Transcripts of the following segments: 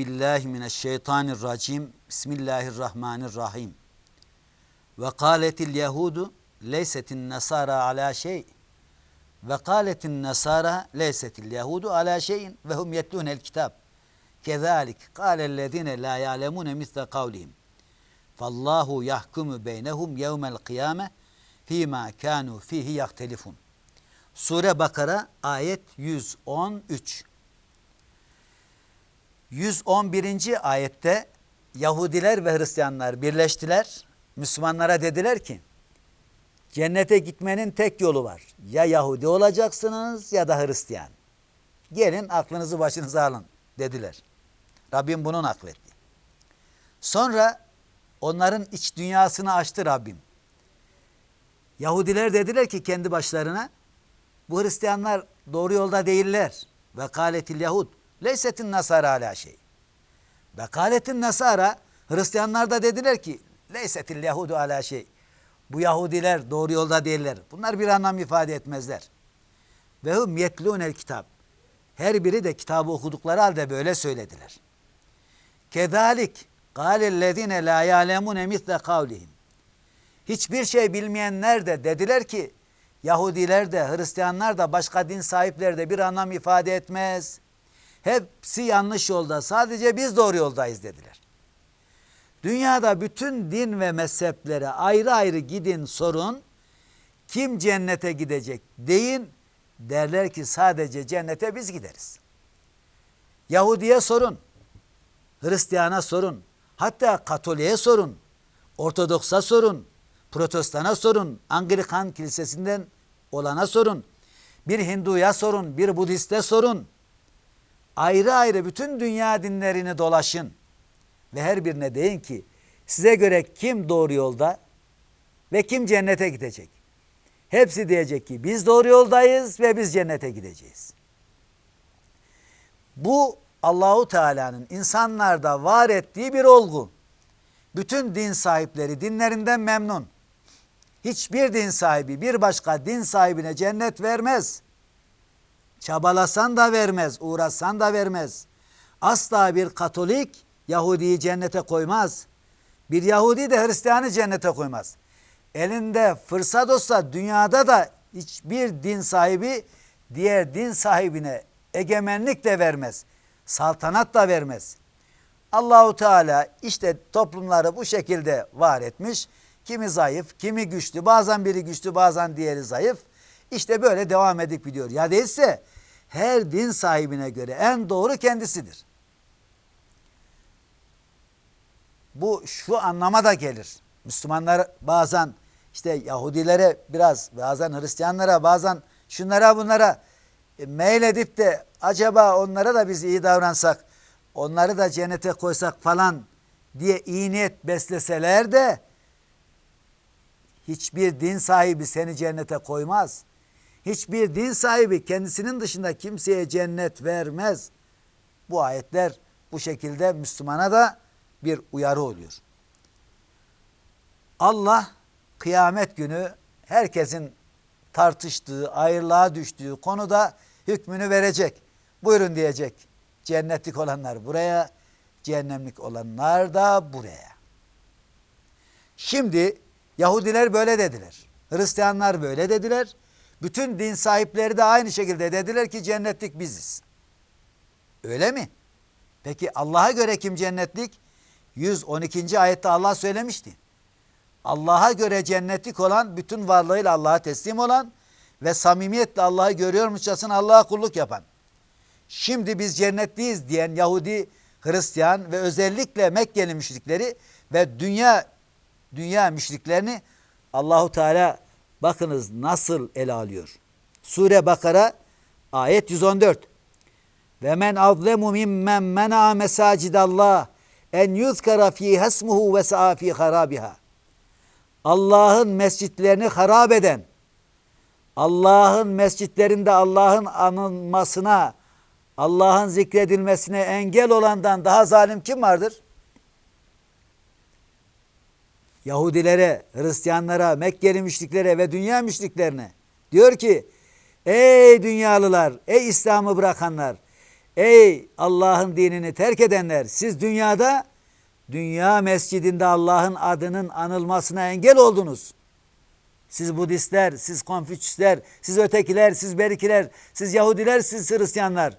billahi mineşşeytanirracim. Bismillahirrahmanirrahim. Ve kâletil yehudu leysetin nasara ala şey. Ve kâletin nasara leysetil yehudu ala şeyin ve hum yetlûnel kitab. Kezalik kâlellezine la ya'lemûne misle kavlihim. Fallahu yahkumu beynehum yevmel kıyame fîmâ kânû fîhi yahtelifun. Sure Bakara ayet 113. 111. ayette Yahudiler ve Hristiyanlar birleştiler. Müslümanlara dediler ki cennete gitmenin tek yolu var. Ya Yahudi olacaksınız ya da Hristiyan. Gelin aklınızı başınıza alın dediler. Rabbim bunun akletti. Sonra onların iç dünyasını açtı Rabbim. Yahudiler dediler ki kendi başlarına bu Hristiyanlar doğru yolda değiller. Ve kâletil Yahud leysetin nasara ala şey. Ve kâletin nasara Hristiyanlar da dediler ki leysetil Yahudu ala şey. Bu Yahudiler doğru yolda değiller. Bunlar bir anlam ifade etmezler. Ve hum yetlûnel kitap. Her biri de kitabı okudukları halde böyle söylediler. Kedalik kâlellezine la yâlemûne misle kavlihim. Hiçbir şey bilmeyenler de dediler ki Yahudiler de Hristiyanlar da başka din sahipleri de bir anlam ifade etmez. Hepsi yanlış yolda sadece biz doğru yoldayız dediler. Dünyada bütün din ve mezheplere ayrı ayrı gidin sorun. Kim cennete gidecek deyin derler ki sadece cennete biz gideriz. Yahudiye sorun. Hristiyana sorun. Hatta Katolik'e sorun. Ortodoksa sorun. Protestana sorun. Anglikan kilisesinden olana sorun. Bir Hinduya sorun. Bir Budiste sorun. Ayrı ayrı bütün dünya dinlerini dolaşın. Ve her birine deyin ki size göre kim doğru yolda ve kim cennete gidecek? Hepsi diyecek ki biz doğru yoldayız ve biz cennete gideceğiz. Bu Allahu Teala'nın insanlarda var ettiği bir olgu. Bütün din sahipleri dinlerinden memnun. Hiçbir din sahibi bir başka din sahibine cennet vermez. Çabalasan da vermez, uğraşsan da vermez. Asla bir Katolik Yahudi'yi cennete koymaz. Bir Yahudi de Hristiyanı cennete koymaz. Elinde fırsat olsa dünyada da hiçbir din sahibi diğer din sahibine egemenlik de vermez. Saltanat da vermez. Allahu Teala işte toplumları bu şekilde var etmiş. Kimi zayıf, kimi güçlü, bazen biri güçlü, bazen diğeri zayıf. İşte böyle devam edip gidiyor. Ya değilse her din sahibine göre en doğru kendisidir. Bu şu anlama da gelir. Müslümanlar bazen işte Yahudilere biraz, bazen Hristiyanlara, bazen şunlara bunlara e, mail edip de acaba onlara da biz iyi davransak, onları da cennete koysak falan diye iyi niyet besleseler de hiçbir din sahibi seni cennete koymaz. Hiçbir din sahibi kendisinin dışında kimseye cennet vermez. Bu ayetler bu şekilde Müslümana da bir uyarı oluyor. Allah kıyamet günü herkesin tartıştığı, ayrılığa düştüğü konuda hükmünü verecek. Buyurun diyecek. Cennetlik olanlar buraya, cehennemlik olanlar da buraya. Şimdi Yahudiler böyle dediler. Hristiyanlar böyle dediler. Bütün din sahipleri de aynı şekilde dediler ki cennetlik biziz. Öyle mi? Peki Allah'a göre kim cennetlik? 112. ayette Allah söylemişti. Allah'a göre cennetlik olan, bütün varlığıyla Allah'a teslim olan ve samimiyetle Allah'ı görüyormuşçasına Allah'a kulluk yapan. Şimdi biz cennetliyiz diyen Yahudi, Hristiyan ve özellikle Mekkeli müşrikleri ve dünya dünya müşriklerini Allahu Teala bakınız nasıl ele alıyor. Sure Bakara ayet 114. Ve men azlemu mimmen mena mesacidallah en yuzkara fi hasmuhu ve sa'a fi harabiha. Allah'ın mescitlerini harap eden, Allah'ın mescitlerinde Allah'ın anılmasına, Allah'ın zikredilmesine engel olandan daha zalim kim vardır? Yahudilere, Hristiyanlara, Mekkeli müşriklere ve dünya müşriklerine diyor ki ey dünyalılar, ey İslam'ı bırakanlar, Ey Allah'ın dinini terk edenler siz dünyada dünya mescidinde Allah'ın adının anılmasına engel oldunuz. Siz Budistler, siz Konfüçyüsler, siz ötekiler, siz Berikiler, siz Yahudiler, siz Hristiyanlar.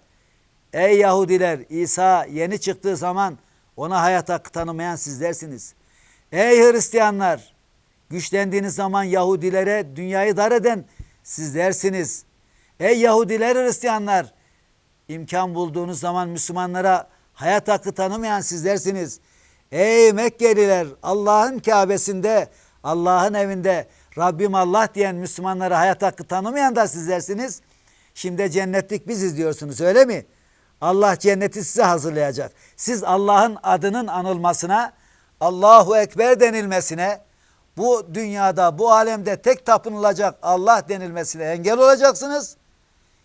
Ey Yahudiler İsa yeni çıktığı zaman ona hayat hakkı tanımayan sizlersiniz. Ey Hristiyanlar güçlendiğiniz zaman Yahudilere dünyayı dar eden sizlersiniz. Ey Yahudiler Hristiyanlar imkan bulduğunuz zaman Müslümanlara hayat hakkı tanımayan sizlersiniz. Ey Mekkeliler Allah'ın Kabe'sinde Allah'ın evinde Rabbim Allah diyen Müslümanlara hayat hakkı tanımayan da sizlersiniz. Şimdi cennetlik biziz diyorsunuz öyle mi? Allah cenneti size hazırlayacak. Siz Allah'ın adının anılmasına, Allahu Ekber denilmesine, bu dünyada, bu alemde tek tapınılacak Allah denilmesine engel olacaksınız.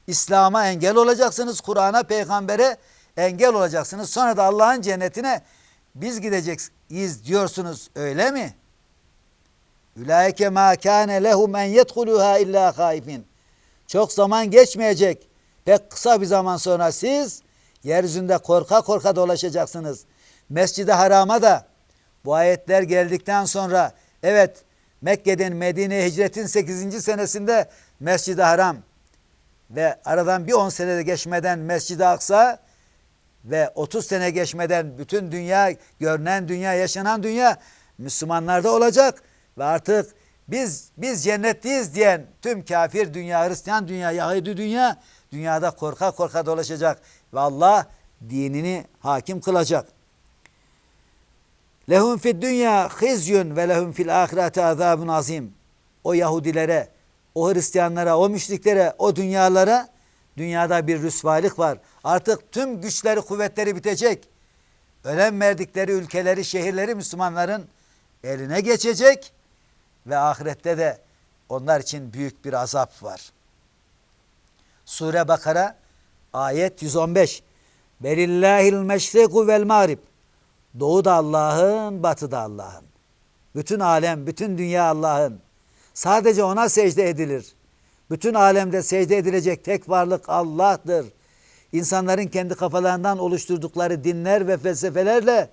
İslam'a engel olacaksınız. Kur'an'a, peygambere engel olacaksınız. Sonra da Allah'ın cennetine biz gideceğiz diyorsunuz. Öyle mi? Ulaike ma kâne lehum en yedhuluha illa haifin. Çok zaman geçmeyecek. Pek kısa bir zaman sonra siz yeryüzünde korka korka dolaşacaksınız. Mescid-i Haram'a da bu ayetler geldikten sonra evet Mekke'den Medine'ye hicretin 8. senesinde Mescid-i Haram ve aradan bir 10 senede geçmeden Mescid-i Aksa ve 30 sene geçmeden bütün dünya, görünen dünya, yaşanan dünya Müslümanlarda olacak ve artık biz biz cennetliyiz diyen tüm kafir dünya, Hristiyan dünya, Yahudi dünya dünyada korka korka dolaşacak ve Allah dinini hakim kılacak. Lehum fid dünya hizyun ve lehum fil ahirete azabun azim. O Yahudilere, o Hristiyanlara, o müşriklere, o dünyalara dünyada bir rüsvaylık var. Artık tüm güçleri, kuvvetleri bitecek. Önem verdikleri ülkeleri, şehirleri Müslümanların eline geçecek ve ahirette de onlar için büyük bir azap var. Sure Bakara ayet 115. Belillahil meşriku vel mağrib. Doğu da Allah'ın, batı da Allah'ın. Bütün alem, bütün dünya Allah'ın. Sadece ona secde edilir. Bütün alemde secde edilecek tek varlık Allah'tır. İnsanların kendi kafalarından oluşturdukları dinler ve felsefelerle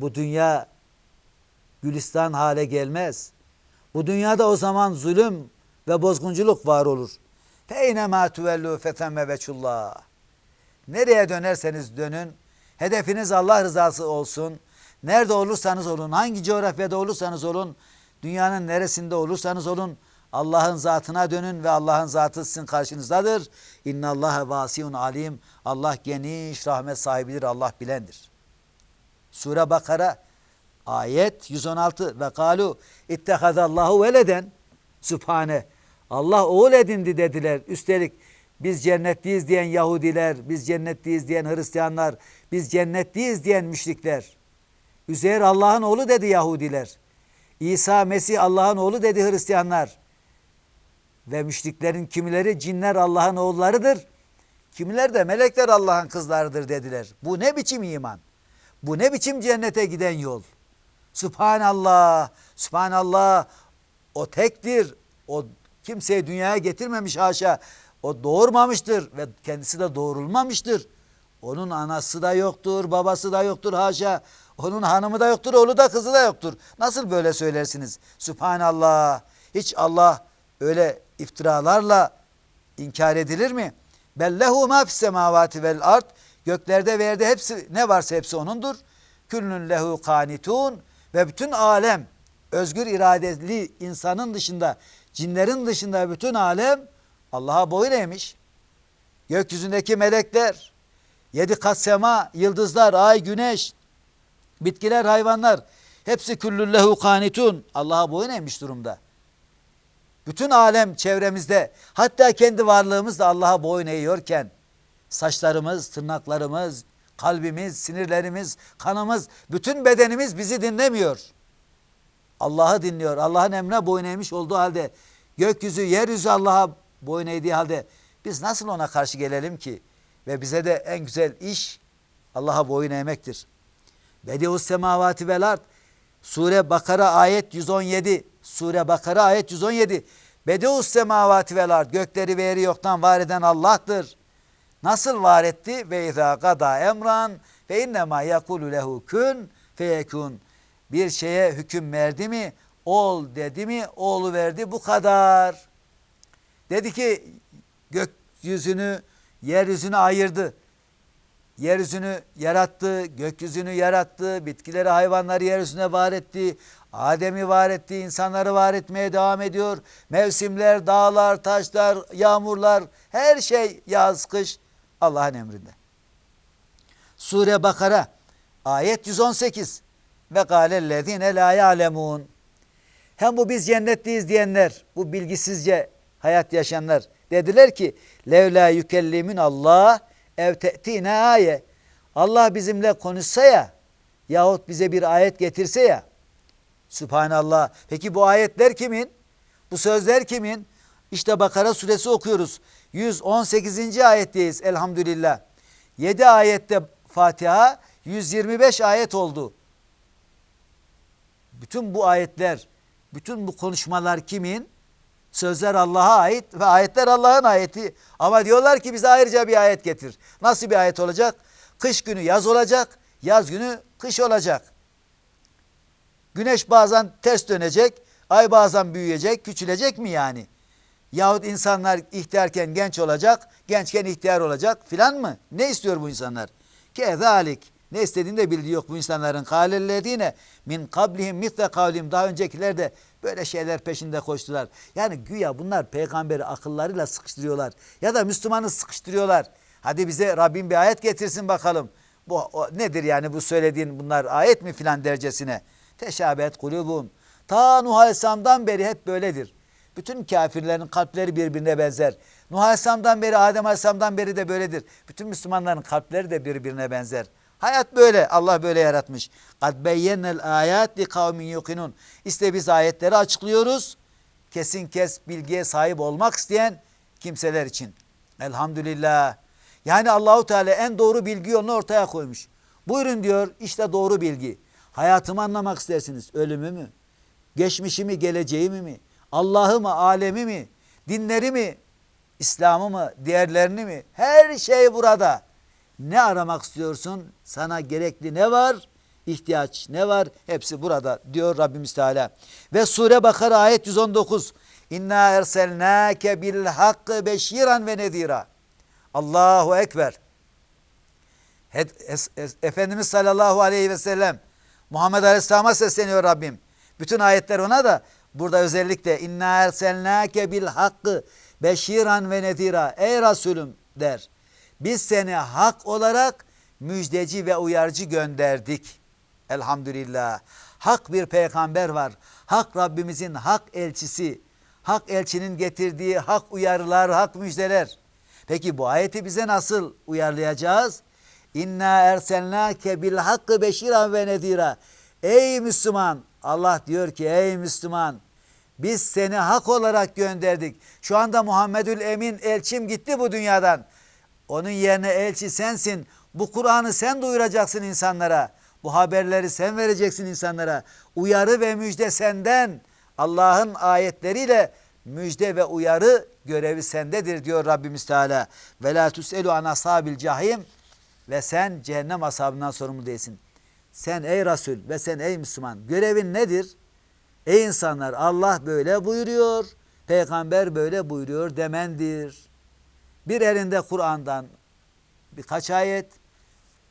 bu dünya gülistan hale gelmez. Bu dünyada o zaman zulüm ve bozgunculuk var olur. Feyne ma tuvellu fetemme veçullah. Nereye dönerseniz dönün, hedefiniz Allah rızası olsun. Nerede olursanız olun, hangi coğrafyada olursanız olun, dünyanın neresinde olursanız olun, Allah'ın zatına dönün ve Allah'ın zatı sizin karşınızdadır. İnna Allah vasiyun alim. Allah geniş rahmet sahibidir. Allah bilendir. Sure Bakara ayet 116 ve kalu ittehazallahu veleden sübhane Allah oğul edindi dediler. Üstelik biz cennetliyiz diyen Yahudiler, biz cennetliyiz diyen Hristiyanlar, biz cennetliyiz diyen müşrikler. Üzeyr Allah'ın oğlu dedi Yahudiler. İsa Mesih Allah'ın oğlu dedi Hristiyanlar. Ve müşriklerin kimileri cinler Allah'ın oğullarıdır. Kimiler de melekler Allah'ın kızlarıdır dediler. Bu ne biçim iman? Bu ne biçim cennete giden yol? Subhanallah, Subhanallah. O tektir. O kimseyi dünyaya getirmemiş haşa. O doğurmamıştır ve kendisi de doğurulmamıştır. Onun anası da yoktur, babası da yoktur haşa. Onun hanımı da yoktur, oğlu da kızı da yoktur. Nasıl böyle söylersiniz? Subhanallah. Hiç Allah öyle iftiralarla inkar edilir mi? Bellehu ma fis semavati vel ard. Göklerde ve yerde hepsi ne varsa hepsi onundur. Küllün lehu kanitun ve bütün alem özgür iradeli insanın dışında, cinlerin dışında bütün alem Allah'a boyun eğmiş. Gökyüzündeki melekler, yedi kat sema, yıldızlar, ay, güneş, bitkiler, hayvanlar hepsi küllüllehu kanitun. Allah'a boyun eğmiş durumda. Bütün alem çevremizde hatta kendi varlığımız da Allah'a boyun eğiyorken saçlarımız, tırnaklarımız, kalbimiz, sinirlerimiz, kanımız, bütün bedenimiz bizi dinlemiyor. Allah'ı dinliyor. Allah'ın emrine boyun eğmiş olduğu halde gökyüzü, yeryüzü Allah'a boyun eğdiği halde biz nasıl ona karşı gelelim ki? Ve bize de en güzel iş Allah'a boyun eğmektir. Bedius semavati vel ard. Sure Bakara ayet 117. Sure Bakara ayet 117. Bedeus semavati vel ard. Gökleri ve yeri yoktan var eden Allah'tır. Nasıl var etti? Ve izâ gada emran fe innemâ yekulu lehu kun feyekun. Bir şeye hüküm verdi mi? Ol dedi mi? Oğlu verdi. Bu kadar. Dedi ki gökyüzünü, yeryüzünü ayırdı. Yeryüzünü yarattı, gökyüzünü yarattı, bitkileri, hayvanları yeryüzüne var etti. Adem'i var etti, insanları var etmeye devam ediyor. Mevsimler, dağlar, taşlar, yağmurlar, her şey yaz, kış Allah'ın emrinde. Sure Bakara ayet 118 ve gâlellezîne lâ ya'lemûn. Hem bu biz cennetliyiz diyenler, bu bilgisizce hayat yaşayanlar dediler ki levla yükellimin Allah ev te'tine aye. Allah bizimle konuşsa ya yahut bize bir ayet getirse ya. Subhanallah. Peki bu ayetler kimin? Bu sözler kimin? İşte Bakara suresi okuyoruz. 118. ayetteyiz elhamdülillah. 7 ayette Fatiha 125 ayet oldu. Bütün bu ayetler, bütün bu konuşmalar kimin? Sözler Allah'a ait ve ayetler Allah'ın ayeti. Ama diyorlar ki bize ayrıca bir ayet getir. Nasıl bir ayet olacak? Kış günü yaz olacak, yaz günü kış olacak. Güneş bazen ters dönecek, ay bazen büyüyecek, küçülecek mi yani? Yahut insanlar ihtiyarken genç olacak, gençken ihtiyar olacak filan mı? Ne istiyor bu insanlar? Kezalik. Ne istediğini de bildiği yok bu insanların. Kâlellezîne min kablihim mitle kavlim. Daha öncekiler de böyle şeyler peşinde koştular. Yani güya bunlar peygamberi akıllarıyla sıkıştırıyorlar. Ya da Müslümanı sıkıştırıyorlar. Hadi bize Rabbim bir ayet getirsin bakalım. Bu o, nedir yani bu söylediğin bunlar ayet mi filan dercesine. Teşabet kulubum. Ta Nuh Aleyhisselam'dan beri hep böyledir. Bütün kafirlerin kalpleri birbirine benzer. Nuh Aleyhisselam'dan beri, Adem Aleyhisselam'dan beri de böyledir. Bütün Müslümanların kalpleri de birbirine benzer. Hayat böyle. Allah böyle yaratmış. Kad beyyennel ayat li kavmin yukinun. İşte biz ayetleri açıklıyoruz. Kesin kes bilgiye sahip olmak isteyen kimseler için. Elhamdülillah. Yani Allahu Teala en doğru bilgi yolunu ortaya koymuş. Buyurun diyor işte doğru bilgi. Hayatımı anlamak istersiniz. Ölümü mü? Geçmişimi, geleceğimi mi? Allah'ı mı, alemi mi? Dinleri mi? İslam'ı mı? Diğerlerini mi? Her şey burada. Ne aramak istiyorsun? Sana gerekli ne var? İhtiyaç ne var? Hepsi burada diyor Rabbimiz Teala. Ve Sure Bakara ayet 119. İnna erselnake bil hakkı beşiran ve nedira. Allahu Ekber. Efendimiz sallallahu aleyhi ve sellem Muhammed Aleyhisselam'a sesleniyor Rabbim. Bütün ayetler ona da burada özellikle inna erselnake bil hakkı beşiran ve nedira. Ey Resulüm der. Biz seni hak olarak müjdeci ve uyarıcı gönderdik. Elhamdülillah. Hak bir peygamber var. Hak Rabbimizin hak elçisi. Hak elçinin getirdiği hak uyarılar, hak müjdeler. Peki bu ayeti bize nasıl uyarlayacağız? İnna erselnake bil hakkı beşiran ve nedira. Ey Müslüman! Allah diyor ki ey Müslüman! Biz seni hak olarak gönderdik. Şu anda Muhammedül Emin elçim gitti bu dünyadan. Onun yerine elçi sensin. Bu Kur'an'ı sen duyuracaksın insanlara. Bu haberleri sen vereceksin insanlara. Uyarı ve müjde senden. Allah'ın ayetleriyle müjde ve uyarı görevi sendedir diyor Rabbimiz Teala. Ve la tuselu an ashabil cahim ve sen cehennem ashabından sorumlu değilsin. Sen ey Resul ve sen ey Müslüman görevin nedir? Ey insanlar Allah böyle buyuruyor, peygamber böyle buyuruyor demendir. Bir elinde Kur'an'dan birkaç ayet,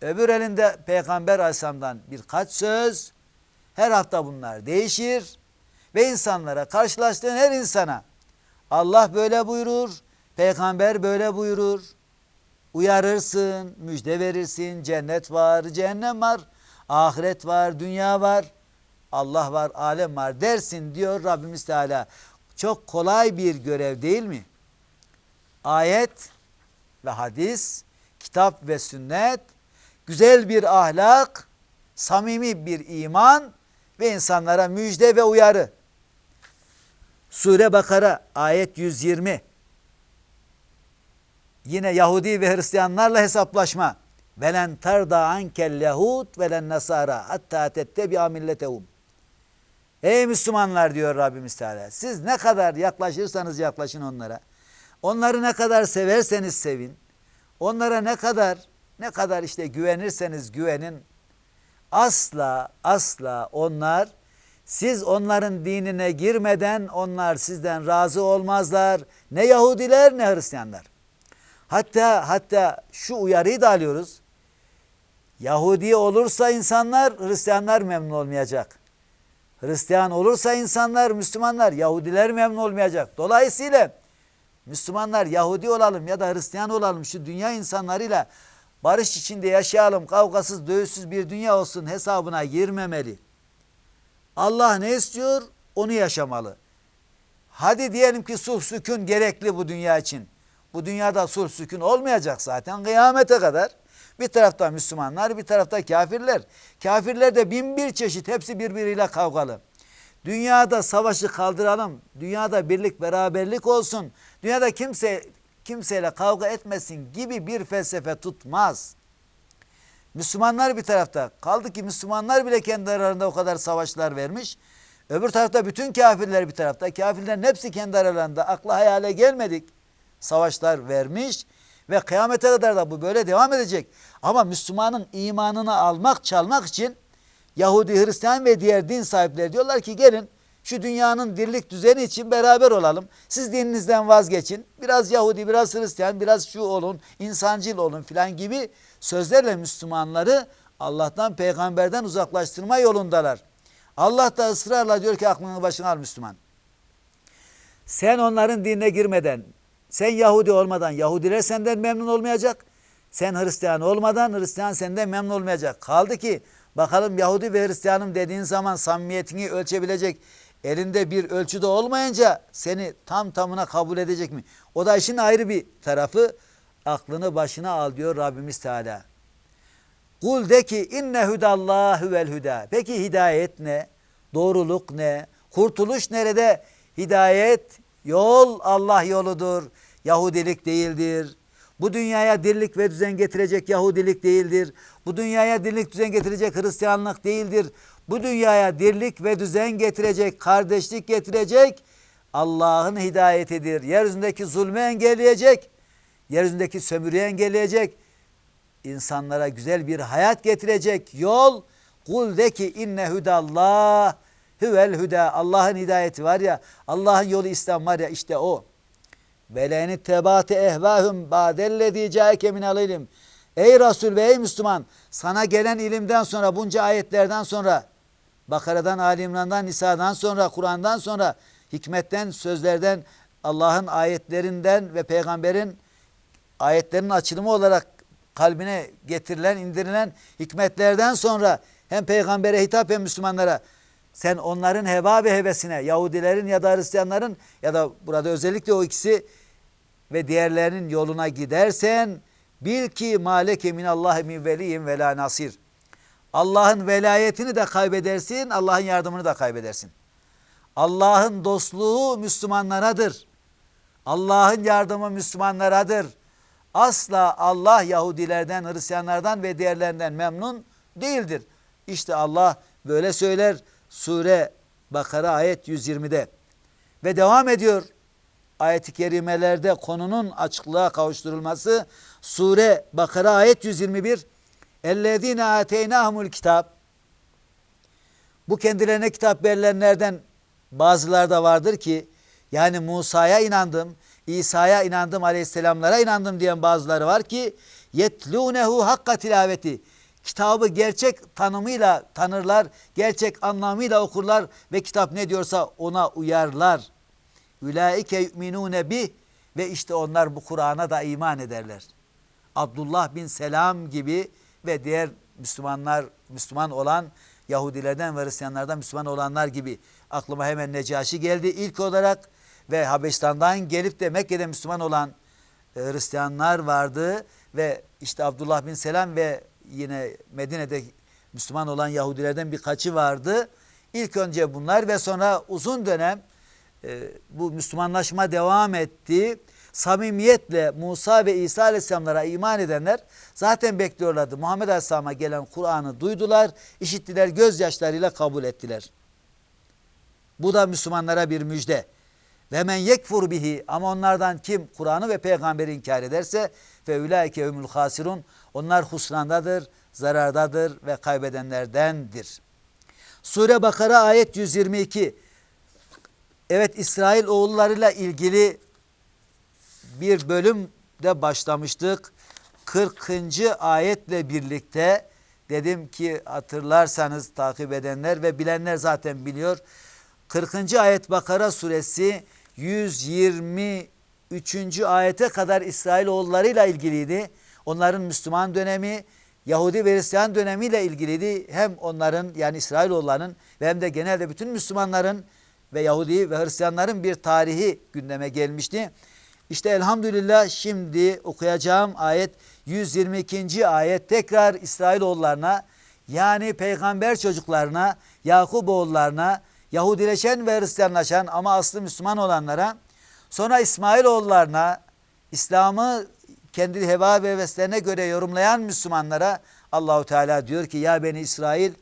öbür elinde Peygamber Aleyhisselam'dan birkaç söz. Her hafta bunlar değişir ve insanlara karşılaştığın her insana Allah böyle buyurur, peygamber böyle buyurur. Uyarırsın, müjde verirsin, cennet var, cehennem var, ahiret var, dünya var, Allah var, alem var dersin diyor Rabbimiz Teala. Çok kolay bir görev değil mi? Ayet ve hadis, kitap ve sünnet, güzel bir ahlak, samimi bir iman ve insanlara müjde ve uyarı. Sure Bakara ayet 120. Yine Yahudi ve Hristiyanlarla hesaplaşma. Velen tarda ankel yahud velen nasara hatta tettebi'a milletehum. Ey Müslümanlar diyor Rabbimiz Teala. Siz ne kadar yaklaşırsanız yaklaşın onlara. Onları ne kadar severseniz sevin. Onlara ne kadar ne kadar işte güvenirseniz güvenin asla asla onlar siz onların dinine girmeden onlar sizden razı olmazlar. Ne Yahudiler ne Hristiyanlar. Hatta hatta şu uyarıyı da alıyoruz. Yahudi olursa insanlar Hristiyanlar memnun olmayacak. Hristiyan olursa insanlar Müslümanlar Yahudiler memnun olmayacak. Dolayısıyla Müslümanlar Yahudi olalım ya da Hristiyan olalım şu dünya insanlarıyla barış içinde yaşayalım kavgasız dövüşsüz bir dünya olsun hesabına girmemeli. Allah ne istiyor onu yaşamalı. Hadi diyelim ki sulh sükun gerekli bu dünya için. Bu dünyada sulh sükun olmayacak zaten kıyamete kadar. Bir tarafta Müslümanlar bir tarafta kafirler. Kafirler de bin bir çeşit hepsi birbiriyle kavgalı. Dünyada savaşı kaldıralım. Dünyada birlik beraberlik olsun. Dünyada kimse kimseyle kavga etmesin gibi bir felsefe tutmaz. Müslümanlar bir tarafta. Kaldı ki Müslümanlar bile kendi aralarında o kadar savaşlar vermiş. Öbür tarafta bütün kafirler bir tarafta. Kafirlerin hepsi kendi aralarında akla hayale gelmedik. Savaşlar vermiş ve kıyamete kadar da bu böyle devam edecek. Ama Müslümanın imanını almak, çalmak için Yahudi, Hristiyan ve diğer din sahipleri diyorlar ki gelin şu dünyanın dirlik düzeni için beraber olalım. Siz dininizden vazgeçin. Biraz Yahudi, biraz Hristiyan, biraz şu olun, insancıl olun filan gibi sözlerle Müslümanları Allah'tan, peygamberden uzaklaştırma yolundalar. Allah da ısrarla diyor ki aklını başına al Müslüman. Sen onların dinine girmeden, sen Yahudi olmadan Yahudiler senden memnun olmayacak. Sen Hristiyan olmadan Hristiyan senden memnun olmayacak. Kaldı ki bakalım Yahudi ve Hristiyanım dediğin zaman samimiyetini ölçebilecek elinde bir ölçüde olmayınca seni tam tamına kabul edecek mi? O da işin ayrı bir tarafı. Aklını başına al diyor Rabbimiz Teala. Kul de ki inne hudallahu vel huda. Peki hidayet ne? Doğruluk ne? Kurtuluş nerede? Hidayet yol Allah yoludur. Yahudilik değildir. Bu dünyaya dirlik ve düzen getirecek Yahudilik değildir. Bu dünyaya dirlik düzen getirecek Hristiyanlık değildir. Bu dünyaya dirlik ve düzen getirecek, kardeşlik getirecek Allah'ın hidayetidir. Yeryüzündeki zulmü engelleyecek, yeryüzündeki sömürüyü engelleyecek, insanlara güzel bir hayat getirecek yol kul de ki inne hudallah huvel huda Allah'ın hidayeti var ya Allah'ın yolu İslam var ya işte o. Veleni tebate ehvahum badellezi caike minel ilim. Ey Resul ve ey Müslüman sana gelen ilimden sonra bunca ayetlerden sonra Bakara'dan, Ali İmran'dan, Nisa'dan sonra, Kur'an'dan sonra hikmetten, sözlerden, Allah'ın ayetlerinden ve peygamberin ayetlerin açılımı olarak kalbine getirilen, indirilen hikmetlerden sonra hem peygambere hitap hem Müslümanlara sen onların heva ve hevesine Yahudilerin ya da Hristiyanların ya da burada özellikle o ikisi ve diğerlerinin yoluna gidersen bil ki maleke minallahi min veliyin ve la nasir. Allah'ın velayetini de kaybedersin, Allah'ın yardımını da kaybedersin. Allah'ın dostluğu Müslümanlaradır. Allah'ın yardımı Müslümanlaradır. Asla Allah Yahudilerden, Hristiyanlardan ve diğerlerinden memnun değildir. İşte Allah böyle söyler Sure Bakara ayet 120'de. Ve devam ediyor ayet-i kerimelerde konunun açıklığa kavuşturulması. Sure Bakara ayet 121. Ellezine ateynahumul kitap. Bu kendilerine kitap verilenlerden bazıları da vardır ki yani Musa'ya inandım, İsa'ya inandım, aleyhisselamlara inandım diyen bazıları var ki yetlunehu hakka tilaveti. Kitabı gerçek tanımıyla tanırlar, gerçek anlamıyla okurlar ve kitap ne diyorsa ona uyarlar. Ülaike yu'minune bi ve işte onlar bu Kur'an'a da iman ederler. Abdullah bin Selam gibi ve diğer Müslümanlar, Müslüman olan Yahudilerden ve Hristiyanlardan Müslüman olanlar gibi aklıma hemen Necaşi geldi ilk olarak ve Habeşistan'dan gelip de Mekke'de Müslüman olan e, Hristiyanlar vardı ve işte Abdullah bin Selam ve yine Medine'de Müslüman olan Yahudilerden birkaçı vardı. İlk önce bunlar ve sonra uzun dönem e, bu Müslümanlaşma devam etti samimiyetle Musa ve İsa Aleyhisselamlara iman edenler zaten bekliyorlardı. Muhammed Aleyhisselam'a gelen Kur'an'ı duydular, işittiler, gözyaşlarıyla kabul ettiler. Bu da Müslümanlara bir müjde. Ve men yekfur bihi ama onlardan kim Kur'an'ı ve peygamberi inkar ederse fe ulaike humul hasirun onlar husrandadır, zarardadır ve kaybedenlerdendir. Sure Bakara ayet 122. Evet İsrail oğullarıyla ilgili bir bölümde başlamıştık. 40. ayetle birlikte dedim ki hatırlarsanız takip edenler ve bilenler zaten biliyor. 40. ayet Bakara suresi 123. ayete kadar İsrailoğullarıyla ilgiliydi. Onların Müslüman dönemi, Yahudi ve Hristiyan dönemiyle ilgiliydi. Hem onların yani İsrailoğullarının ve hem de genelde bütün Müslümanların ve Yahudi ve Hristiyanların bir tarihi gündeme gelmişti. İşte elhamdülillah şimdi okuyacağım ayet 122. ayet tekrar İsrailoğullarına yani peygamber çocuklarına, Yakup oğullarına, Yahudileşen ve Hristiyanlaşan ama aslı Müslüman olanlara, sonra İsmailoğullarına, İslam'ı kendi heva ve heveslerine göre yorumlayan Müslümanlara Allahu Teala diyor ki ya beni İsrail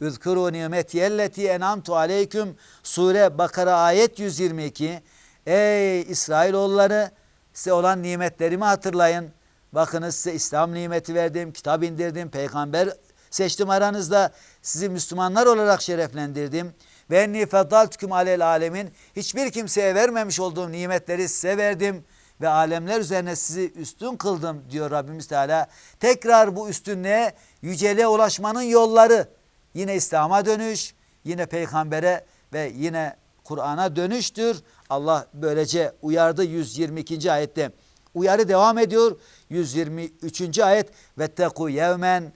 Üzkuru nimetiyelleti enamtu aleyküm Sure Bakara ayet 122 Ey İsrailoğulları size olan nimetlerimi hatırlayın. Bakınız size İslam nimeti verdim, kitap indirdim, peygamber seçtim aranızda. Sizi Müslümanlar olarak şereflendirdim. Ve enni feddaltüküm alel alemin. Hiçbir kimseye vermemiş olduğum nimetleri size verdim ve alemler üzerine sizi üstün kıldım diyor Rabbimiz Teala. Tekrar bu üstünlüğe yüceliğe ulaşmanın yolları yine İslam'a dönüş, yine peygambere ve yine Kur'an'a dönüştür. Allah böylece uyardı 122. ayette. Uyarı devam ediyor. 123. ayet ve teku yevmen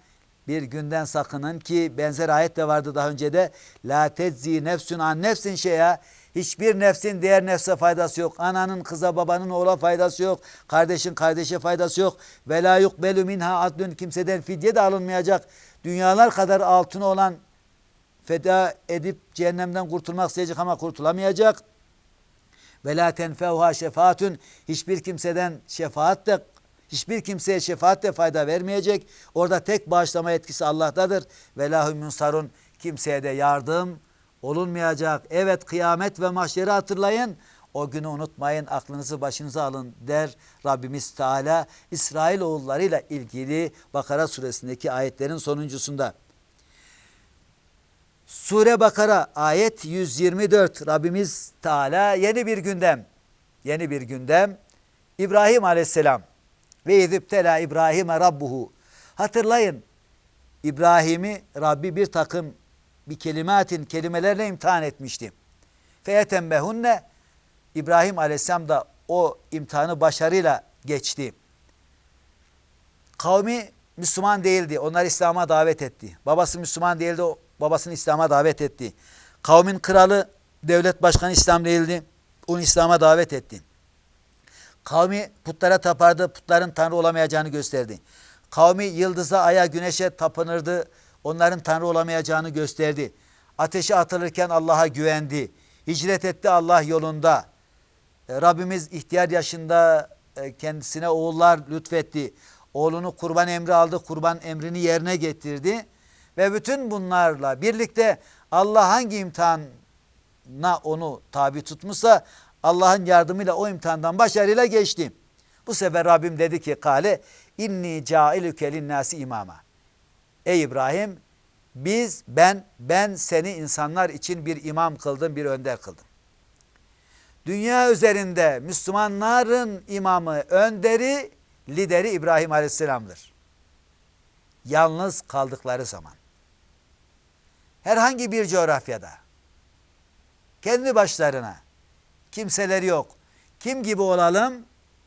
bir günden sakının ki benzer ayet de vardı daha önce de la tezzi nefsün an nefsin şeye hiçbir nefsin diğer nefse faydası yok. Ananın kıza babanın oğla faydası yok. Kardeşin kardeşe faydası yok. Ve la yukbelu minha adlun kimseden fidye de alınmayacak. Dünyalar kadar altını olan feda edip cehennemden kurtulmak isteyecek ama kurtulamayacak. Ve la tenfevha şefaatün hiçbir kimseden şefaat de hiçbir kimseye şefaat de fayda vermeyecek. Orada tek bağışlama etkisi Allah'tadır. Ve lahum yunsarun kimseye de yardım olunmayacak. Evet kıyamet ve mahşeri hatırlayın. O günü unutmayın, aklınızı başınıza alın der Rabbimiz Teala İsrail oğullarıyla ilgili Bakara suresindeki ayetlerin sonuncusunda. Sure Bakara ayet 124 Rabbimiz Teala yeni bir gündem. Yeni bir gündem. İbrahim Aleyhisselam ve izibtela İbrahim'e Rabbuhu. Hatırlayın İbrahim'i Rabbi bir takım bir kelimatin kelimelerle imtihan etmişti. Feyetembehunne İbrahim Aleyhisselam da o imtihanı başarıyla geçti. Kavmi Müslüman değildi. Onlar İslam'a davet etti. Babası Müslüman değildi. O babasını İslam'a davet etti. Kavmin kralı, devlet başkanı İslam değildi. Onu İslam'a davet etti. Kavmi putlara tapardı, putların tanrı olamayacağını gösterdi. Kavmi yıldıza, aya, güneşe tapınırdı, onların tanrı olamayacağını gösterdi. Ateşe atılırken Allah'a güvendi. Hicret etti Allah yolunda. E, Rabbimiz ihtiyar yaşında e, kendisine oğullar lütfetti. Oğlunu kurban emri aldı, kurban emrini yerine getirdi. Ve bütün bunlarla birlikte Allah hangi imtihana onu tabi tutmuşsa Allah'ın yardımıyla o imtihandan başarıyla geçti. Bu sefer Rabbim dedi ki kale inni cailüke linnâsi imama. Ey İbrahim biz ben ben seni insanlar için bir imam kıldım bir önder kıldım. Dünya üzerinde Müslümanların imamı, önderi, lideri İbrahim Aleyhisselam'dır. Yalnız kaldıkları zaman. Herhangi bir coğrafyada kendi başlarına kimseleri yok. Kim gibi olalım?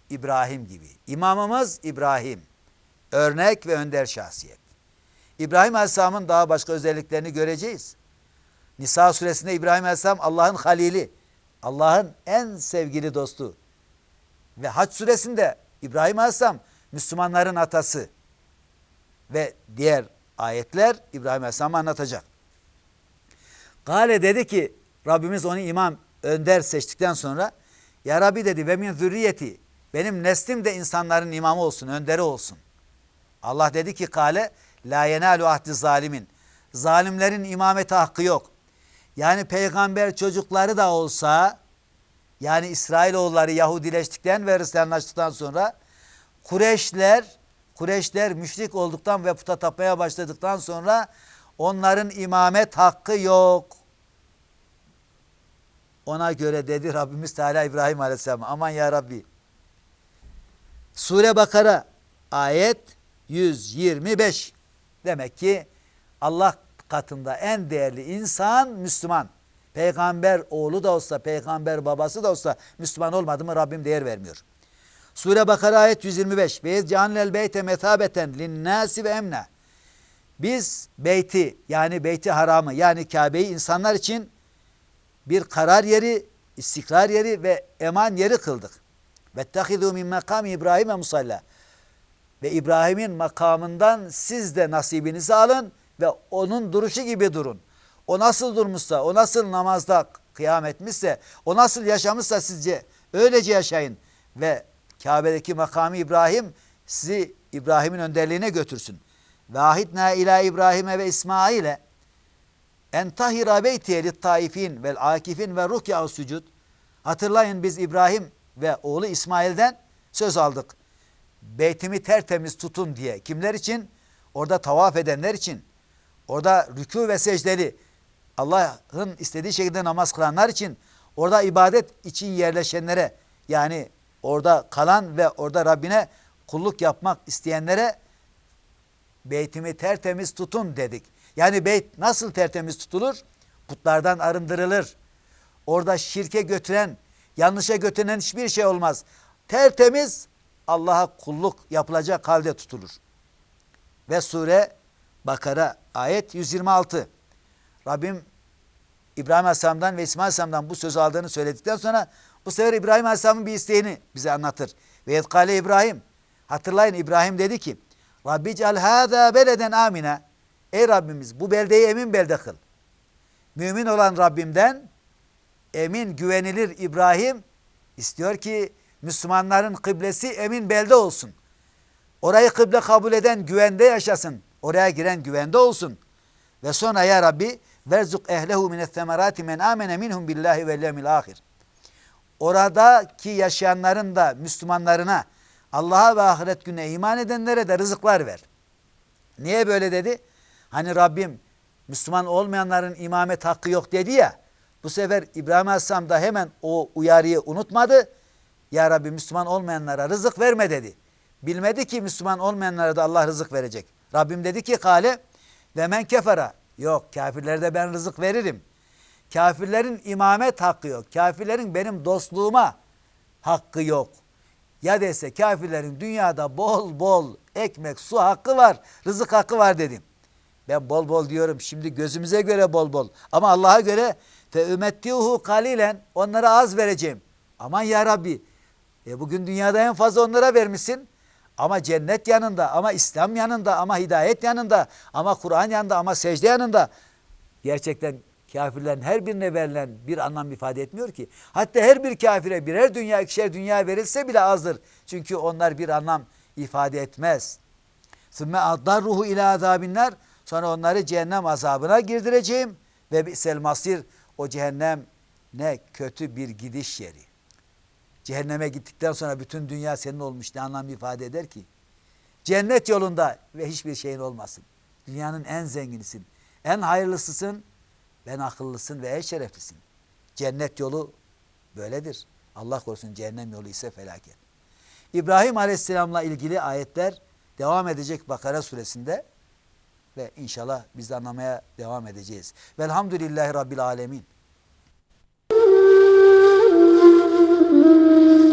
İbrahim gibi. İmamımız İbrahim. Örnek ve önder şahsiyet. İbrahim Aleyhisselam'ın daha başka özelliklerini göreceğiz. Nisa suresinde İbrahim Aleyhisselam Allah'ın halili, Allah'ın en sevgili dostu. Ve Haç suresinde İbrahim Aleyhisselam Müslümanların atası. Ve diğer ayetler İbrahim Aleyhisselam'ı anlatacak. Gale dedi ki Rabbimiz onu imam önder seçtikten sonra Ya Rabbi dedi ve min zürriyeti benim neslim de insanların imamı olsun, önderi olsun. Allah dedi ki kale la yenalu ahdi zalimin. Zalimlerin imameti hakkı yok. Yani peygamber çocukları da olsa yani İsrailoğulları Yahudileştikten ve Hristiyanlaştıktan sonra Kureşler Kureşler müşrik olduktan ve puta tapmaya başladıktan sonra onların imamet hakkı yok. Ona göre dedi Rabbimiz Teala İbrahim Aleyhisselam aman ya Rabbi. Sure Bakara ayet 125. Demek ki Allah katında en değerli insan Müslüman. Peygamber oğlu da olsa, peygamber babası da olsa Müslüman olmadı mı Rabbim değer vermiyor. Sure Bakara ayet 125. Ve canlel beyte metabeten linnâsi ve emne. Biz beyti yani beyti haramı yani Kabe'yi insanlar için bir karar yeri, istikrar yeri ve eman yeri kıldık. Vettehidu min makam İbrahim'e musalla. Ve İbrahim'in makamından siz de nasibinizi alın ve onun duruşu gibi durun. O nasıl durmuşsa, o nasıl namazda kıyam etmişse, o nasıl yaşamışsa sizce öylece yaşayın. Ve Kabe'deki makamı İbrahim sizi İbrahim'in önderliğine götürsün. Ve ahitna ila İbrahim'e ve İsmail'e en tahira beytiye lit taifin vel akifin ve rukya sucud. Hatırlayın biz İbrahim ve oğlu İsmail'den söz aldık. Beytimi tertemiz tutun diye. Kimler için? Orada tavaf edenler için. Orada rükû ve secdeli Allah'ın istediği şekilde namaz kılanlar için. Orada ibadet için yerleşenlere yani orada kalan ve orada Rabbine kulluk yapmak isteyenlere beytimi tertemiz tutun dedik. Yani beyt nasıl tertemiz tutulur? Putlardan arındırılır. Orada şirke götüren, yanlışa götüren hiçbir şey olmaz. Tertemiz Allah'a kulluk yapılacak halde tutulur. Ve sure Bakara ayet 126. Rabbim İbrahim Aleyhisselam'dan ve İsmail Aleyhisselam'dan bu sözü aldığını söyledikten sonra bu sefer İbrahim Aleyhisselam'ın bir isteğini bize anlatır. Ve yetkale İbrahim. Hatırlayın İbrahim dedi ki Rabbi cal hâzâ beleden amine. Ey Rabbimiz bu beldeyi emin belde kıl. Mümin olan Rabbimden emin güvenilir İbrahim istiyor ki Müslümanların kıblesi emin belde olsun. Orayı kıble kabul eden güvende yaşasın. Oraya giren güvende olsun. Ve sonra ya Rabbi verzuk ehlehu minet semerati men amene minhum billahi vel yevmil ahir. Oradaki yaşayanların da Müslümanlarına Allah'a ve ahiret gününe iman edenlere de rızıklar ver. Niye böyle dedi? Hani Rabbim Müslüman olmayanların imamet hakkı yok dedi ya. Bu sefer İbrahim Aleyhisselam da hemen o uyarıyı unutmadı. Ya Rabbi Müslüman olmayanlara rızık verme dedi. Bilmedi ki Müslüman olmayanlara da Allah rızık verecek. Rabbim dedi ki kale ve men kefera. Yok kafirlerde ben rızık veririm. Kafirlerin imamet hakkı yok. Kafirlerin benim dostluğuma hakkı yok. Ya dese kafirlerin dünyada bol bol ekmek, su hakkı var, rızık hakkı var dedim. Ben bol bol diyorum şimdi gözümüze göre bol bol. Ama Allah'a göre fe ümettihu kalilen onlara az vereceğim. Aman ya Rabbi e bugün dünyada en fazla onlara vermişsin. Ama cennet yanında, ama İslam yanında, ama hidayet yanında, ama Kur'an yanında, ama secde yanında gerçekten kafirlerin her birine verilen bir anlam ifade etmiyor ki. Hatta her bir kafire birer dünya, ikişer dünya verilse bile azdır. Çünkü onlar bir anlam ifade etmez. Sümme ruhu ila azabinler. Sonra onları cehennem azabına girdireceğim. Ve bi'sel masir o cehennem ne kötü bir gidiş yeri. Cehenneme gittikten sonra bütün dünya senin olmuş ne anlam ifade eder ki? Cennet yolunda ve hiçbir şeyin olmasın. Dünyanın en zenginisin, en hayırlısısın, en akıllısın ve en şereflisin. Cennet yolu böyledir. Allah korusun cehennem yolu ise felaket. İbrahim Aleyhisselam'la ilgili ayetler devam edecek Bakara suresinde ve inşallah biz de anlamaya devam edeceğiz. Velhamdülillahi Rabbil Alemin. Mm-hmm.